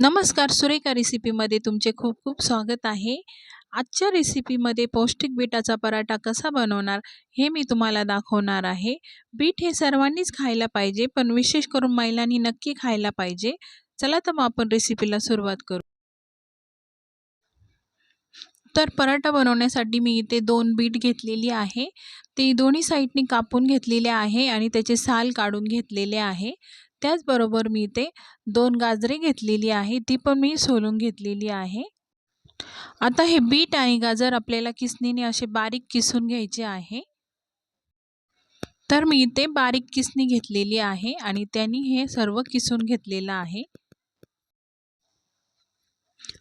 नमस्कार सुरेखा रेसिपीमध्ये तुमचे खूप खूप स्वागत आहे. आजच्या रेसिपीमध्ये पौष्टिक बीटाचा पराठा कसा बनवणार हे मी तुम्हाला दाखवणार आहे. बीट हे सर्वांनीच खायला पाहिजे पण विशेष करून महिलांनी नक्की खायला पाहिजे. चला तर मग आपण रेसिपीला सुरुवात करू. तर पराठा बनवण्यासाठी मी इथे दोन बीट घेतलेली आहे. ती दोन्ही साईडनी कापून घेतलेले आहे आणि त्याचे साल काढून घेतलेले आहे. त्याचबरोबर मी इथे दोन गाजरे घेतलेली आहे ती पण मी सोलून घेतलेली आहे. आता हे बीट आणि गाजर आपल्याला किसणीने असे बारीक किसून घ्यायचे आहे. तर मी इथे बारीक किसणी घेतलेली आहे आणि त्यांनी हे सर्व किसून घेतलेलं आहे.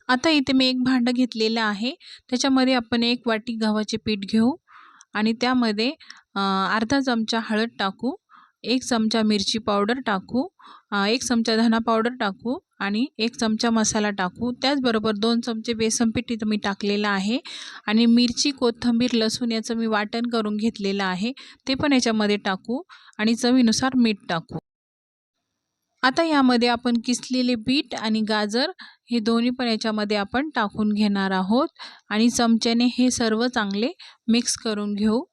आता इथे मी एक भांडं घेतलेलं आहे त्याच्यामध्ये आपण एक वाटी गव्हाचे पीठ घेऊ आणि त्यामध्ये अर्धा चमचा हळद टाकू. एक चमचा मिरची पावडर टाकू एक चमचा धना पावडर टाकू आणि एक चमचा मसाला टाकू. त्याचबरोबर दोन चमचे बेसन पीठ इथं मी टाकलेलं आहे आणि मिरची कोथिंबीर लसूण याचं मी वाटण करून घेतलेलं आहे. ते पण याच्यामध्ये टाकू आणि चवीनुसार मीठ टाकू. आता यामध्ये आपण किसलेले बीट आणि गाजर हे दोन्ही पण याच्यामध्ये आपण टाकून घेणार आहोत आणि चमच्याने हे सर्व चांगले मिक्स करून घेऊ.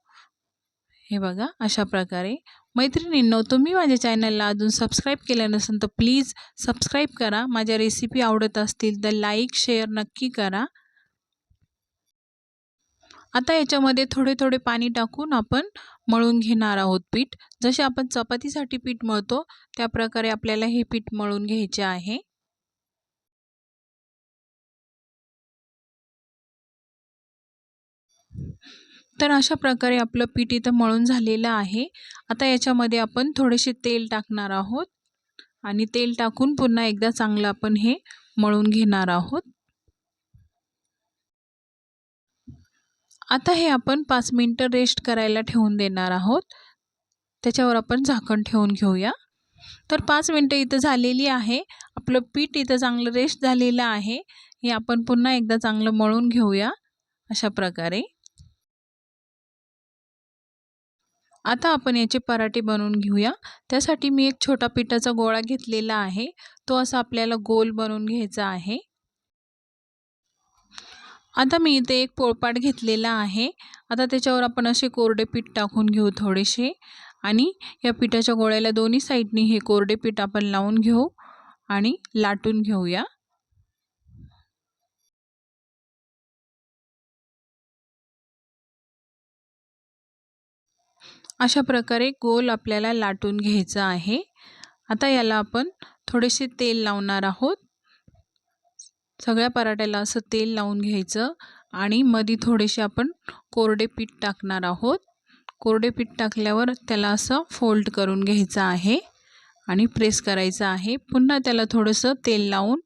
हे बघा अशा प्रकारे मैत्रिणींनो तुम्ही माझ्या चॅनलला अजून सबस्क्राईब केलं नसेल तर प्लीज सबस्क्राईब करा. माझ्या रेसिपी आवडत असतील तर लाईक शेअर नक्की करा. आता याच्यामध्ये थोडे थोडे पाणी टाकून आपण मळून घेणार आहोत पीठ. जसे आपण चपातीसाठी पीठ मळतो त्या प्रकारे आपल्याला हे पीठ मळून घ्यायचे आहे. तर अशा प्रकारे आपलं पीठ इथं मळून झालेलं आहे. आता याच्यामध्ये आपण थोडेसे तेल टाकणार आहोत. आणि तेल टाकून पुन्हा एकदा चांगलं आपण हे मळून घेणार आहोत. आता हे आपण पाच मिनटं रेस्ट करायला ठेवून देणार आहोत. त्याच्यावर आपण झाकण ठेवून घेऊया. तर पाच मिनटं इथं झालेली आहे. आपलं पीठ इथं चांगलं रेस्ट झालेलं आहे. हे आपण पुन्हा एकदा चांगलं मळून घेऊया. अशा प्रकारे. आता आपण याचे पराठे बनवून घेऊया. त्यासाठी मी एक छोटा पिठाचा गोळा घेतलेला आहे. तो असा आपल्याला गोल बनवून घ्यायचा आहे. आता मी इथे एक पोळपाट घेतलेला आहे. आता त्याच्यावर आपण असे कोरडे पीठ टाकून घेऊ थोडेसे. आणि या पिठाच्या गोळ्याला दोन्ही साईडनी हे कोरडे पीठ आपण लावून घेऊ आणि लाटून घेऊया. अशा प्रकारे गोल आपल्याला लाटून घ्यायचं आहे. आता याला आपण थोडेसे तेल लावणार आहोत. सगळ्या पराठ्याला असं तेल लावून घ्यायचं आणि मधी थोडेसे आपण कोरडे पीठ टाकणार आहोत. कोरडे पीठ टाकल्यावर त्याला असं फोल्ड करून घ्यायचं आहे आणि प्रेस करायचं आहे. पुन्हा त्याला थोडंसं तेल लावून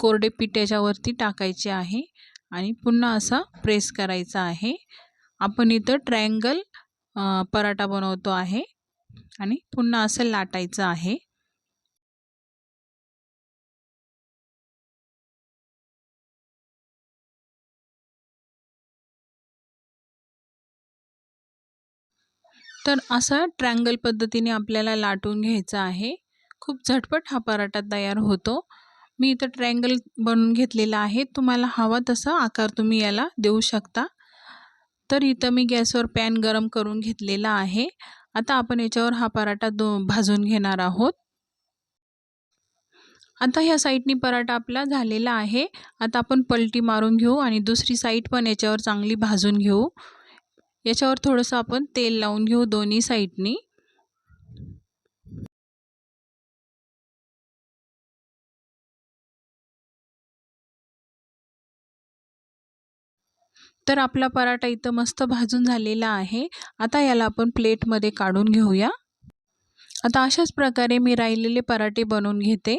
कोरडे पीठ याच्यावरती टाकायचे आहे आणि पुन्हा असा प्रेस करायचा आहे. आपण इथं ट्रायंगल पराठा बनवतो आहे. आणि पुन्हा असं लाटायचं आहे. तर असं ट्रँगल पद्धतीने आपल्याला लाटून घ्यायचं आहे. खूप झटपट हा पराठा तयार होतो. मी इथं ट्रँगल बनवून घेतलेला आहे. तुम्हाला हवा तसा आकार तुम्ही याला देऊ शकता. तर इथं मी गॅसवर पॅन गरम करून घेतलेला आहे. आता आपण याच्यावर हा पराठा दो भाजून घेणार आहोत. आता ह्या साईडनी पराठा आपला झालेला आहे. आता आपण पलटी मारून घेऊ आणि दुसरी साईड पण याच्यावर चांगली भाजून घेऊ. याच्यावर थोडंसं आपण तेल लावून घेऊ दोन्ही साईडनी. तर आपला पराठा इथं मस्त भाजून झालेला आहे. आता याला आपण प्लेटमध्ये काढून घेऊया. आता अशाच प्रकारे मी राहिलेले पराठे बनवून घेते.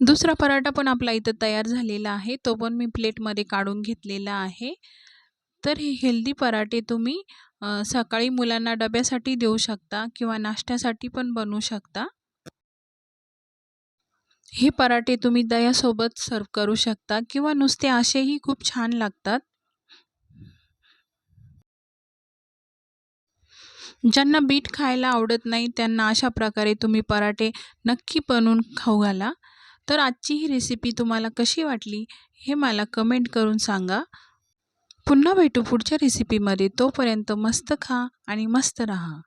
दुसरा पराठा पण आपला इथं तयार झालेला आहे. तो पण मी प्लेटमध्ये काढून घेतलेला आहे. तर हे हेल्दी पराठे तुम्ही सकाळी मुलांना डब्यासाठी देऊ शकता किंवा नाश्त्यासाठी पण बनवू शकता. हे पराठे तुम्ही दह्यासोबत सर्व करू शकता किंवा नुसते असेही खूप छान लागतात. ज्यांना बीट खायला आवडत नाही त्यांना अशा प्रकारे तुम्ही पराठे नक्की बनवून खाऊ घाला. तर आजची ही रेसिपी तुम्हाला कशी वाटली हे मला कमेंट करून सांगा. पुन्हा भेटू पुढच्या रेसिपीमध्ये तोपर्यंत मस्त खा आणि मस्त रहा.